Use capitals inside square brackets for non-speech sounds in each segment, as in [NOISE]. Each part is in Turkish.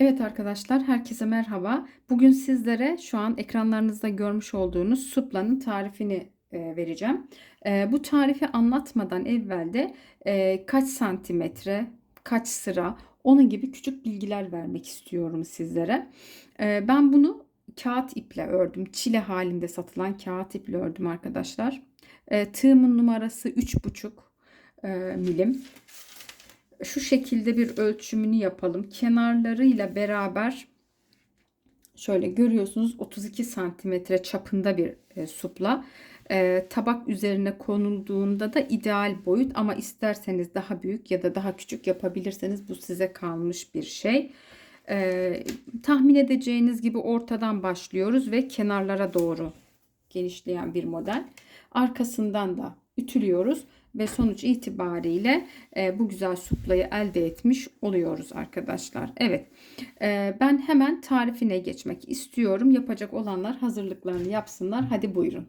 Evet arkadaşlar, herkese merhaba. Bugün sizlere şu an ekranlarınızda görmüş olduğunuz suplanın tarifini e, vereceğim. E, bu tarifi anlatmadan evvel de e, kaç santimetre, kaç sıra, onun gibi küçük bilgiler vermek istiyorum sizlere. Ben bunu kağıt iple ördüm. Çile halinde satılan kağıt iple ördüm arkadaşlar. Tığımın numarası 3,5 e, milim şu şekilde bir ölçümünü yapalım. Kenarlarıyla beraber şöyle görüyorsunuz 32 santimetre çapında bir e, supla. E, tabak üzerine konulduğunda da ideal boyut ama isterseniz daha büyük ya da daha küçük yapabilirseniz bu size kalmış bir şey. E, tahmin edeceğiniz gibi ortadan başlıyoruz ve kenarlara doğru genişleyen bir model. Arkasından da ütülüyoruz ve sonuç itibariyle e, bu güzel suplayı elde etmiş oluyoruz arkadaşlar. Evet e, ben hemen tarifine geçmek istiyorum. Yapacak olanlar hazırlıklarını yapsınlar. Hadi buyurun.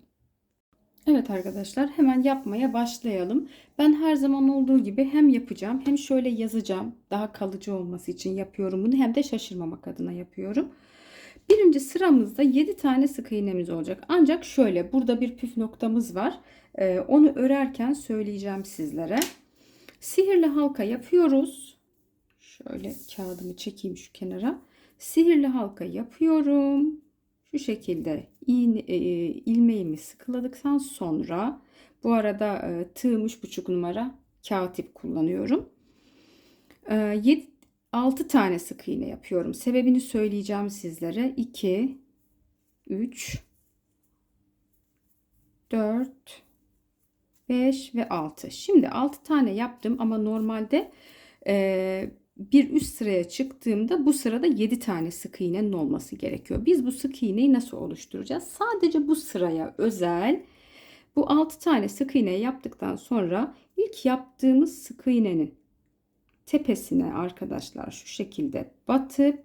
Evet arkadaşlar hemen yapmaya başlayalım. Ben her zaman olduğu gibi hem yapacağım hem şöyle yazacağım. Daha kalıcı olması için yapıyorum bunu hem de şaşırmamak adına yapıyorum. Birinci sıramızda 7 tane sık iğnemiz olacak. Ancak şöyle burada bir püf noktamız var. Ee, onu örerken söyleyeceğim sizlere. Sihirli halka yapıyoruz. Şöyle kağıdımı çekeyim şu kenara. Sihirli halka yapıyorum. Şu şekilde iğne, e, ilmeğimi sıkıladıktan sonra bu arada e, tığım 3,5 numara kağıt ip kullanıyorum. E, 7 6 tane sık iğne yapıyorum. Sebebini söyleyeceğim sizlere. 2 3 4 5 ve 6. Şimdi 6 tane yaptım ama normalde e, bir üst sıraya çıktığımda bu sırada 7 tane sık iğnenin olması gerekiyor. Biz bu sık iğneyi nasıl oluşturacağız? Sadece bu sıraya özel bu 6 tane sık iğne yaptıktan sonra ilk yaptığımız sık iğnenin tepesine arkadaşlar şu şekilde batıp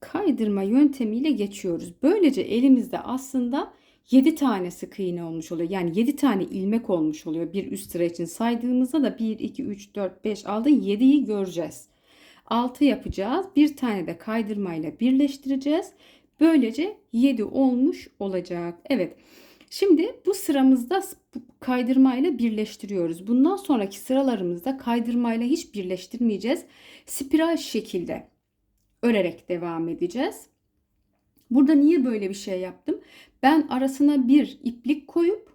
kaydırma yöntemiyle geçiyoruz. Böylece elimizde aslında 7 tane sık iğne olmuş oluyor. Yani 7 tane ilmek olmuş oluyor. Bir üst sıra için saydığımızda da 1, 2, 3, 4, 5, 6, 7'yi göreceğiz. 6 yapacağız. Bir tane de kaydırmayla birleştireceğiz. Böylece 7 olmuş olacak. Evet. Şimdi bu sıramızda kaydırmayla birleştiriyoruz. Bundan sonraki sıralarımızda kaydırmayla hiç birleştirmeyeceğiz. Spiral şekilde örerek devam edeceğiz. Burada niye böyle bir şey yaptım? Ben arasına bir iplik koyup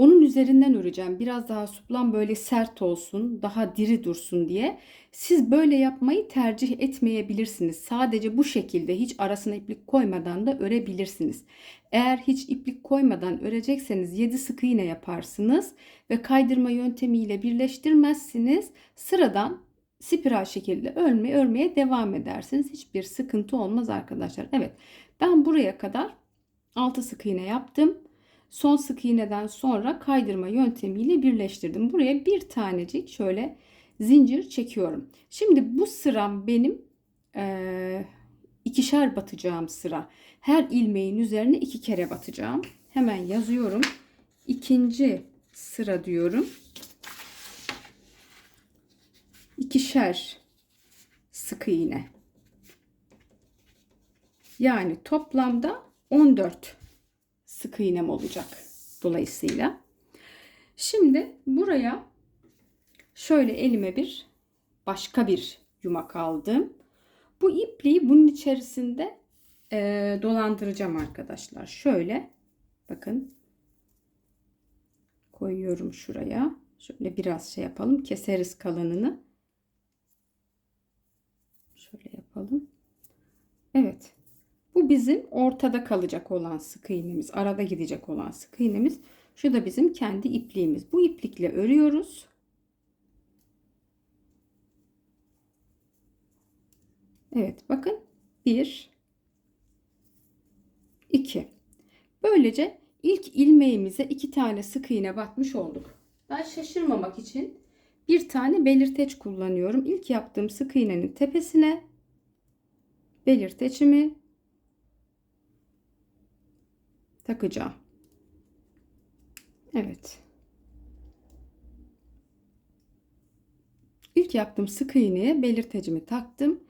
onun üzerinden öreceğim. Biraz daha suplan böyle sert olsun, daha diri dursun diye. Siz böyle yapmayı tercih etmeyebilirsiniz. Sadece bu şekilde hiç arasına iplik koymadan da örebilirsiniz. Eğer hiç iplik koymadan örecekseniz 7 sık iğne yaparsınız ve kaydırma yöntemiyle birleştirmezsiniz. Sıradan spiral şekilde örmeye örmeye devam edersiniz. Hiçbir sıkıntı olmaz arkadaşlar. Evet ben buraya kadar 6 sık iğne yaptım. Son sık iğneden sonra kaydırma yöntemiyle birleştirdim. Buraya bir tanecik şöyle zincir çekiyorum. Şimdi bu sıram benim e, ikişer batacağım sıra. Her ilmeğin üzerine iki kere batacağım. Hemen yazıyorum. İkinci sıra diyorum. İkişer sık iğne. Yani toplamda 14 sık iğnem olacak dolayısıyla. Şimdi buraya şöyle elime bir başka bir yumak aldım. Bu ipliği bunun içerisinde e, dolandıracağım arkadaşlar. Şöyle bakın koyuyorum şuraya. Şöyle biraz şey yapalım. Keseriz kalanını. Şöyle yapalım. Evet. Bu bizim ortada kalacak olan sık iğnemiz. Arada gidecek olan sık iğnemiz. Şu da bizim kendi ipliğimiz. Bu iplikle örüyoruz. Evet bakın. 1 2 Böylece ilk ilmeğimize iki tane sık iğne batmış olduk. Ben şaşırmamak için bir tane belirteç kullanıyorum. İlk yaptığım sık iğnenin tepesine belirteçimi takacağım. Evet. ilk yaptığım sık iğneye belirtecimi taktım.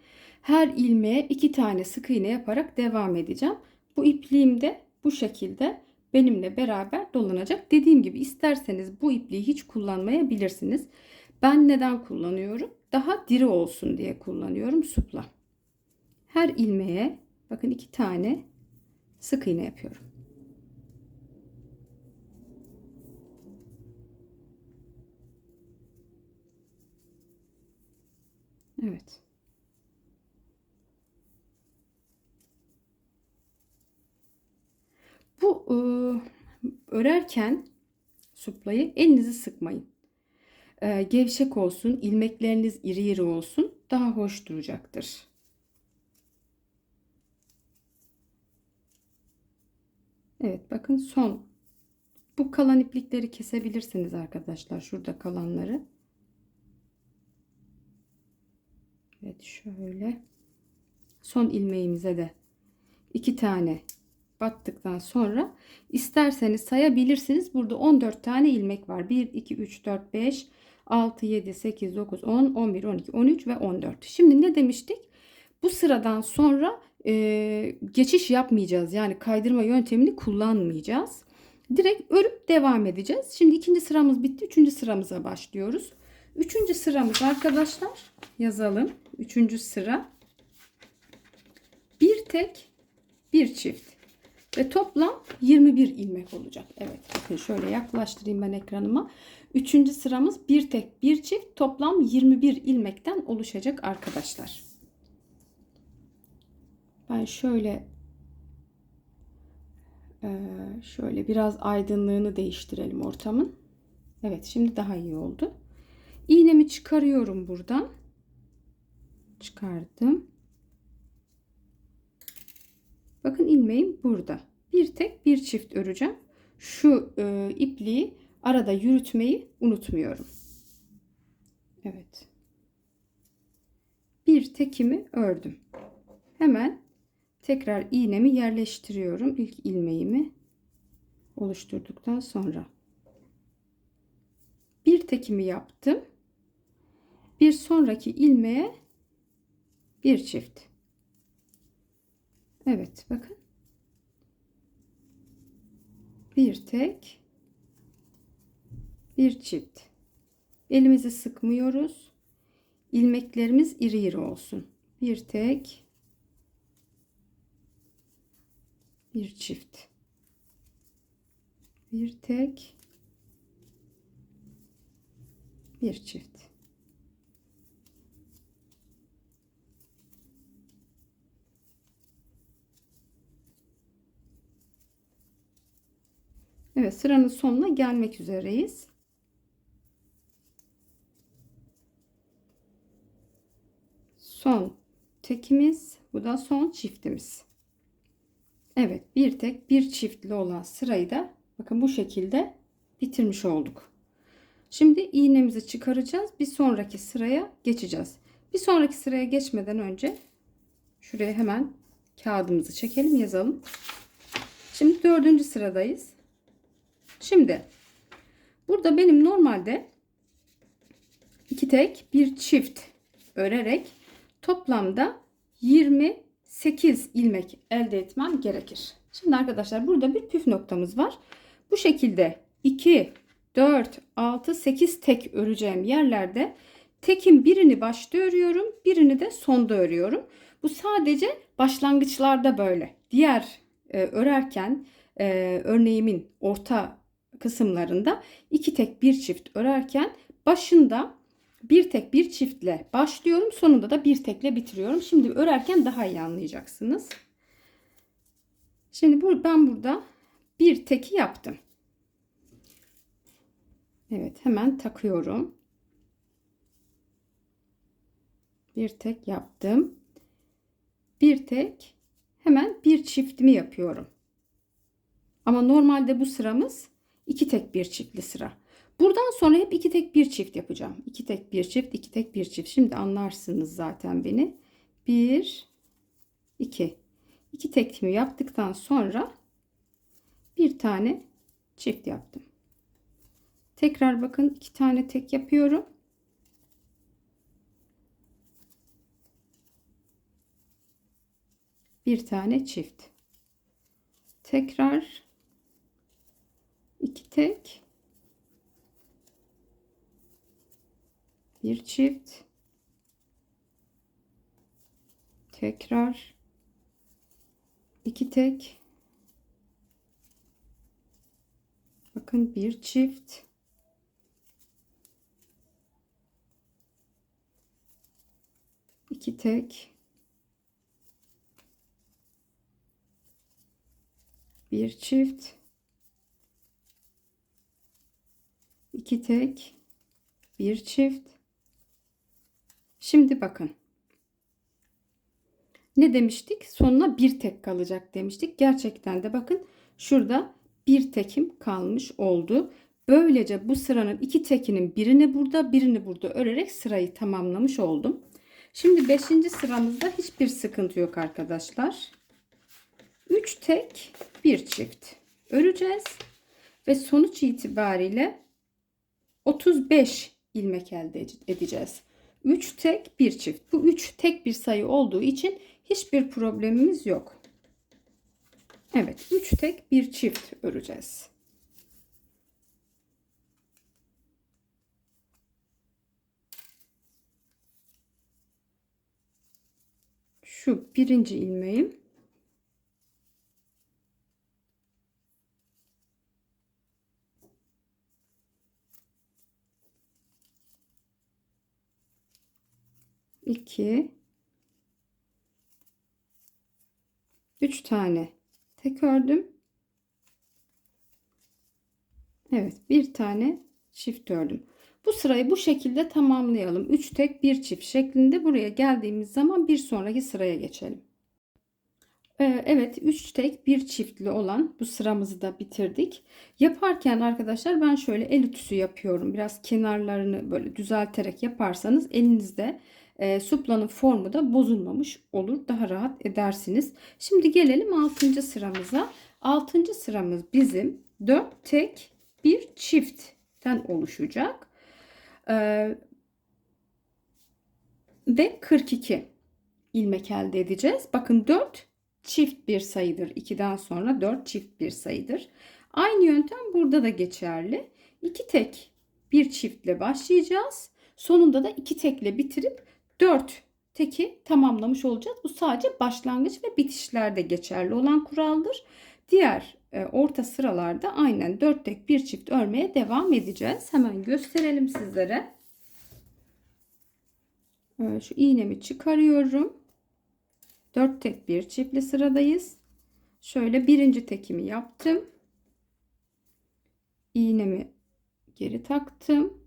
Her ilmeğe iki tane sık iğne yaparak devam edeceğim. Bu ipliğim de bu şekilde benimle beraber dolanacak. Dediğim gibi isterseniz bu ipliği hiç kullanmayabilirsiniz. Ben neden kullanıyorum? Daha diri olsun diye kullanıyorum supla. Her ilmeğe bakın iki tane sık iğne yapıyorum. Evet. Bu e, örerken suplayı elinizi sıkmayın. E, gevşek olsun, ilmekleriniz iri iri olsun daha hoş duracaktır. Evet bakın son. Bu kalan iplikleri kesebilirsiniz arkadaşlar. Şurada kalanları. Evet şöyle. Son ilmeğimize de iki tane battıktan sonra isterseniz sayabilirsiniz. Burada 14 tane ilmek var. 1, 2, 3, 4, 5, 6, 7, 8, 9, 10, 11, 12, 13 ve 14. Şimdi ne demiştik? Bu sıradan sonra e, geçiş yapmayacağız. Yani kaydırma yöntemini kullanmayacağız. Direkt örüp devam edeceğiz. Şimdi ikinci sıramız bitti. Üçüncü sıramıza başlıyoruz. Üçüncü sıramız arkadaşlar yazalım. Üçüncü sıra bir tek bir çift ve toplam 21 ilmek olacak. Evet şöyle yaklaştırayım ben ekranıma. Üçüncü sıramız bir tek bir çift toplam 21 ilmekten oluşacak arkadaşlar. Ben şöyle şöyle biraz aydınlığını değiştirelim ortamın. Evet şimdi daha iyi oldu. İğnemi çıkarıyorum buradan. Çıkardım. Bakın ilmeğim burada. Bir tek bir çift öreceğim. Şu e, ipliği arada yürütmeyi unutmuyorum. Evet. Bir tekimi ördüm. Hemen tekrar iğnemi yerleştiriyorum. İlk ilmeğimi oluşturduktan sonra. Bir tekimi yaptım. Bir sonraki ilmeğe bir çift. Evet bakın. Bir tek bir çift. Elimizi sıkmıyoruz. İlmeklerimiz iri iri olsun. Bir tek bir çift. Bir tek bir çift. Evet sıranın sonuna gelmek üzereyiz. Son tekimiz. Bu da son çiftimiz. Evet bir tek bir çiftli olan sırayı da bakın bu şekilde bitirmiş olduk. Şimdi iğnemizi çıkaracağız. Bir sonraki sıraya geçeceğiz. Bir sonraki sıraya geçmeden önce şuraya hemen kağıdımızı çekelim yazalım. Şimdi dördüncü sıradayız. Şimdi burada benim normalde iki tek bir çift örerek toplamda 28 ilmek elde etmem gerekir. Şimdi arkadaşlar burada bir püf noktamız var. Bu şekilde 2, 4, 6, 8 tek öreceğim yerlerde tekin birini başta örüyorum, birini de sonda örüyorum. Bu sadece başlangıçlarda böyle. Diğer e, örerken e, örneğimin orta kısımlarında iki tek bir çift örerken başında bir tek bir çiftle başlıyorum. Sonunda da bir tekle bitiriyorum. Şimdi örerken daha iyi anlayacaksınız. Şimdi bu, ben burada bir teki yaptım. Evet hemen takıyorum. Bir tek yaptım. Bir tek hemen bir çiftimi yapıyorum. Ama normalde bu sıramız 2 tek bir çiftli sıra. Buradan sonra hep 2 tek bir çift yapacağım. 2 tek bir çift, 2 tek bir çift. Şimdi anlarsınız zaten beni. 1 2 2 tekimi yaptıktan sonra bir tane çift yaptım. Tekrar bakın 2 tane tek yapıyorum. bir tane çift. Tekrar iki tek. Bir çift. Tekrar. İki tek. Bakın bir çift. İki tek. Bir çift iki tek bir çift. Şimdi bakın. Ne demiştik? Sonuna bir tek kalacak demiştik. Gerçekten de bakın şurada bir tekim kalmış oldu. Böylece bu sıranın iki tekinin birini burada birini burada örerek sırayı tamamlamış oldum. Şimdi 5. sıramızda hiçbir sıkıntı yok arkadaşlar. 3 tek bir çift öreceğiz. Ve sonuç itibariyle 35 ilmek elde edeceğiz. 3 tek bir çift. Bu 3 tek bir sayı olduğu için hiçbir problemimiz yok. Evet 3 tek bir çift öreceğiz. Şu birinci ilmeğim. İki, üç tane tek ördüm. Evet, bir tane çift ördüm. Bu sırayı bu şekilde tamamlayalım. 3 tek bir çift şeklinde buraya geldiğimiz zaman bir sonraki sıraya geçelim. Ee, evet 3 tek bir çiftli olan bu sıramızı da bitirdik. Yaparken arkadaşlar ben şöyle el ütüsü yapıyorum. Biraz kenarlarını böyle düzelterek yaparsanız elinizde e, suplanın formu da bozulmamış olur. Daha rahat edersiniz. Şimdi gelelim 6. sıramıza. 6. sıramız bizim 4 tek bir çiftten oluşacak. Ee, ve 42 ilmek elde edeceğiz. Bakın 4 çift bir sayıdır. 2'den sonra 4 çift bir sayıdır. Aynı yöntem burada da geçerli. 2 tek bir çiftle başlayacağız. Sonunda da 2 tekle bitirip 4 teki tamamlamış olacağız. Bu sadece başlangıç ve bitişlerde geçerli olan kuraldır. Diğer e, orta sıralarda aynen 4 tek bir çift örmeye devam edeceğiz. Hemen gösterelim sizlere. E, şu iğnemi çıkarıyorum. 4 tek bir çiftli sıradayız. Şöyle birinci tekimi yaptım. İğnemi geri taktım.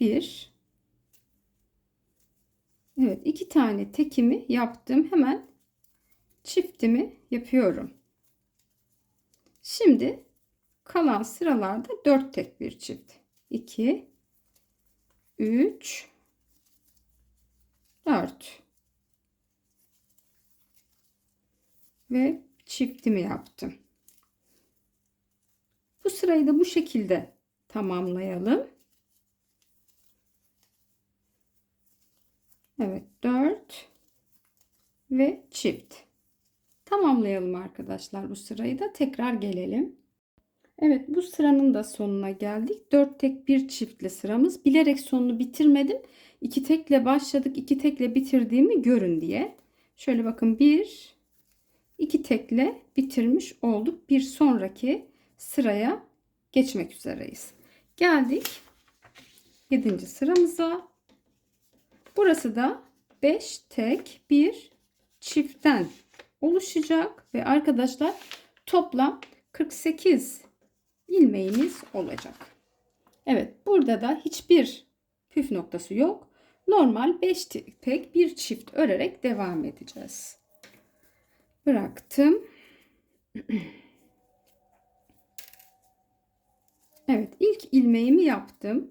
Bir. Evet iki tane tekimi yaptım. Hemen çiftimi yapıyorum. Şimdi kalan sıralarda 4 tek bir çift. 2 3 4 ve çiftimi yaptım. Bu sırayı da bu şekilde tamamlayalım. Evet 4 ve çift. Tamamlayalım arkadaşlar bu sırayı da tekrar gelelim. Evet bu sıranın da sonuna geldik. 4 tek bir çiftli sıramız. Bilerek sonunu bitirmedim. 2 tekle başladık. 2 tekle bitirdiğimi görün diye. Şöyle bakın 1 2 tekle bitirmiş olduk. Bir sonraki sıraya geçmek üzereyiz. Geldik 7. sıramıza. Burası da 5 tek bir çiftten oluşacak ve arkadaşlar toplam 48 ilmeğimiz olacak. Evet burada da hiçbir püf noktası yok. Normal 5 tek bir çift örerek devam edeceğiz. Bıraktım. [CLEARS THROAT] Evet ilk ilmeğimi yaptım.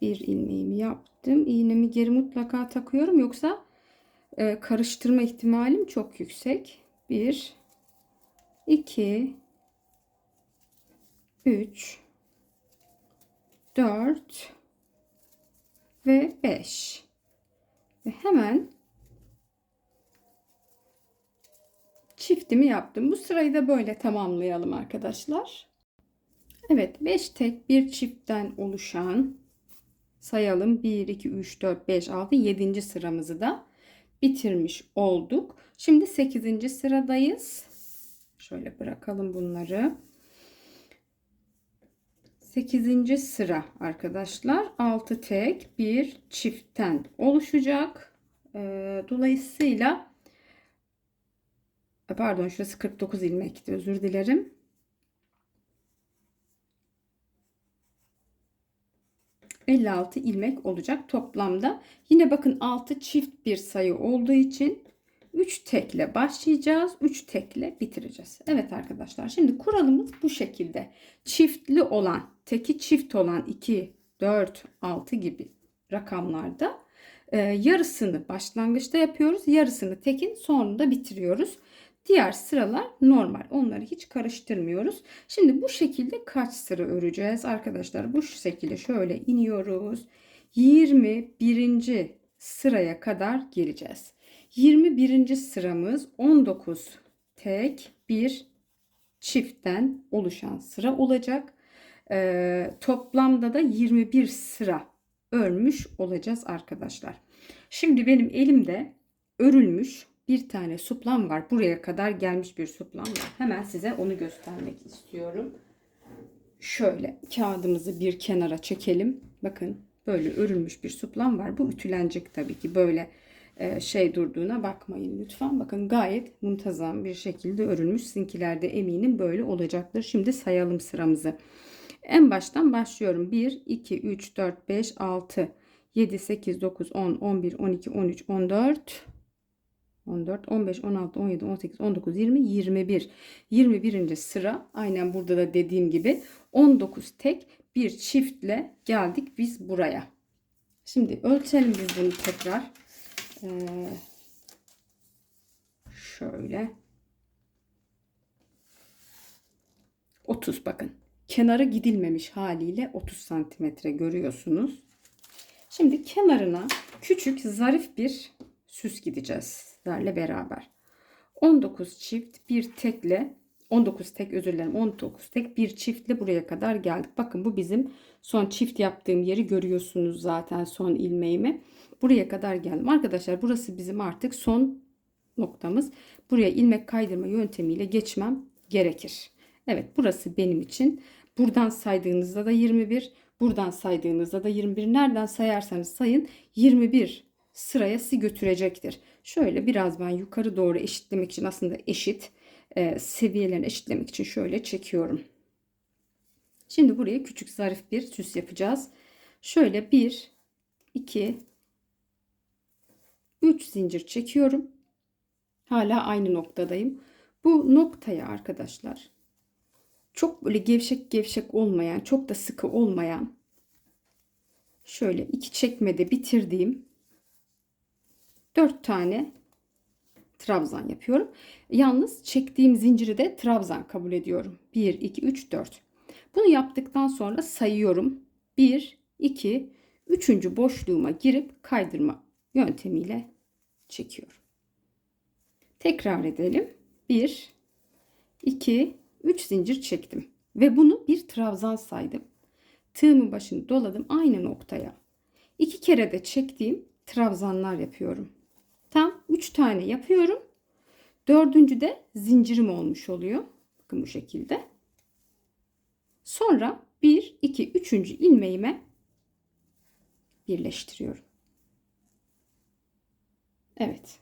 Bir ilmeğimi yaptım. İğnemi geri mutlaka takıyorum yoksa e, karıştırma ihtimalim çok yüksek. 1 2 3 4 ve 5 Ve hemen çiftimi yaptım. Bu sırayı da böyle tamamlayalım arkadaşlar. Evet 5 tek bir çiftten oluşan sayalım 1 2 3 4 5 6 7. sıramızı da bitirmiş olduk. Şimdi 8. sıradayız. Şöyle bırakalım bunları. 8. sıra arkadaşlar 6 tek bir çiftten oluşacak. Ee, dolayısıyla pardon şurası 49 ilmekti özür dilerim. ...56 ilmek olacak toplamda. Yine bakın 6 çift bir sayı olduğu için 3 tekle başlayacağız. 3 tekle bitireceğiz. Evet arkadaşlar şimdi kuralımız bu şekilde. Çiftli olan, teki çift olan 2, 4, 6 gibi rakamlarda e, yarısını başlangıçta yapıyoruz. Yarısını tekin sonunda bitiriyoruz. Diğer sıralar normal. Onları hiç karıştırmıyoruz. Şimdi bu şekilde kaç sıra öreceğiz arkadaşlar? Bu şekilde şöyle iniyoruz. 21. sıraya kadar geleceğiz. 21. sıramız 19 tek bir çiftten oluşan sıra olacak. Ee, toplamda da 21 sıra örmüş olacağız arkadaşlar. Şimdi benim elimde örülmüş bir tane suplam var. Buraya kadar gelmiş bir suplam var. Hemen size onu göstermek istiyorum. Şöyle kağıdımızı bir kenara çekelim. Bakın böyle örülmüş bir suplam var. Bu ütülenecek tabii ki böyle e, şey durduğuna bakmayın lütfen. Bakın gayet muntazam bir şekilde örülmüş. Sizinkilerde eminim böyle olacaktır. Şimdi sayalım sıramızı. En baştan başlıyorum. 1, 2, 3, 4, 5, 6, 7, 8, 9, 10, 11, 12, 13, 14, 14, 15, 16, 17, 18, 19, 20, 21. 21. sıra aynen burada da dediğim gibi 19 tek bir çiftle geldik biz buraya. Şimdi ölçelim biz bunu tekrar. Ee, şöyle 30 bakın. Kenarı gidilmemiş haliyle 30 santimetre görüyorsunuz. Şimdi kenarına küçük zarif bir süs gideceğiz sizlerle beraber. 19 çift bir tekle 19 tek özür dilerim 19 tek bir çiftle buraya kadar geldik. Bakın bu bizim son çift yaptığım yeri görüyorsunuz zaten son ilmeğimi. Buraya kadar geldim. Arkadaşlar burası bizim artık son noktamız. Buraya ilmek kaydırma yöntemiyle geçmem gerekir. Evet burası benim için. Buradan saydığınızda da 21. Buradan saydığınızda da 21. Nereden sayarsanız sayın 21 sıraya sizi götürecektir. Şöyle biraz ben yukarı doğru eşitlemek için aslında eşit e, seviyelerini eşitlemek için şöyle çekiyorum. Şimdi buraya küçük zarif bir süs yapacağız. Şöyle 1, 2, 3 zincir çekiyorum. Hala aynı noktadayım. Bu noktaya arkadaşlar çok böyle gevşek gevşek olmayan, çok da sıkı olmayan şöyle iki çekmede bitirdiğim 4 tane trabzan yapıyorum. Yalnız çektiğim zinciri de trabzan kabul ediyorum. 1 2 3 4. Bunu yaptıktan sonra sayıyorum. 1 2 3. boşluğuma girip kaydırma yöntemiyle çekiyorum. Tekrar edelim. 1 2 3 zincir çektim ve bunu bir trabzan saydım. Tığımın başını doladım aynı noktaya. İki kere de çektiğim trabzanlar yapıyorum. Tam 3 tane yapıyorum. Dördüncü de zincirim olmuş oluyor. Bakın bu şekilde. Sonra 1, 2, 3. ilmeğime birleştiriyorum. Evet.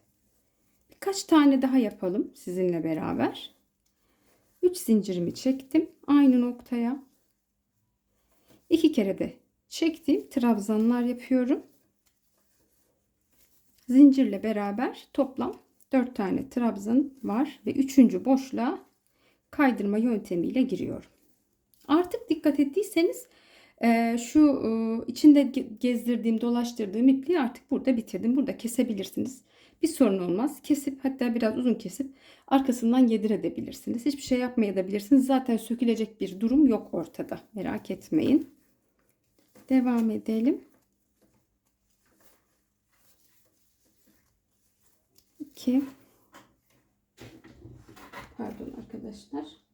Birkaç tane daha yapalım sizinle beraber. 3 zincirimi çektim aynı noktaya. 2 kere de çektim. Trabzanlar yapıyorum. Zincirle beraber toplam 4 tane trabzan var ve 3. boşluğa kaydırma yöntemiyle giriyorum. Artık dikkat ettiyseniz e, şu e, içinde gezdirdiğim dolaştırdığım ipliği artık burada bitirdim. Burada kesebilirsiniz. Bir sorun olmaz. Kesip hatta biraz uzun kesip arkasından yedirebilirsiniz. Hiçbir şey yapmayabilirsiniz. Zaten sökülecek bir durum yok ortada. Merak etmeyin. Devam edelim. 2 Pardon arkadaşlar.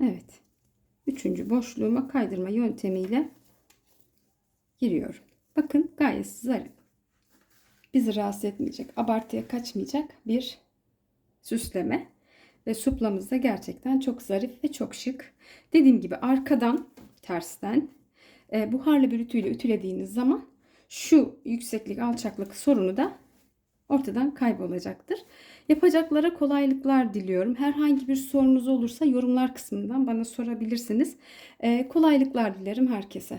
Evet. Üçüncü boşluğuma kaydırma yöntemiyle giriyorum. Bakın gayet zarif. Bizi rahatsız etmeyecek, abartıya kaçmayacak bir süsleme. Ve suplamız da gerçekten çok zarif ve çok şık. Dediğim gibi arkadan, tersten e, buharlı bir ütüyle ütülediğiniz zaman şu yükseklik alçaklık sorunu da ortadan kaybolacaktır. Yapacaklara kolaylıklar diliyorum. Herhangi bir sorunuz olursa yorumlar kısmından bana sorabilirsiniz. Ee, kolaylıklar dilerim herkese.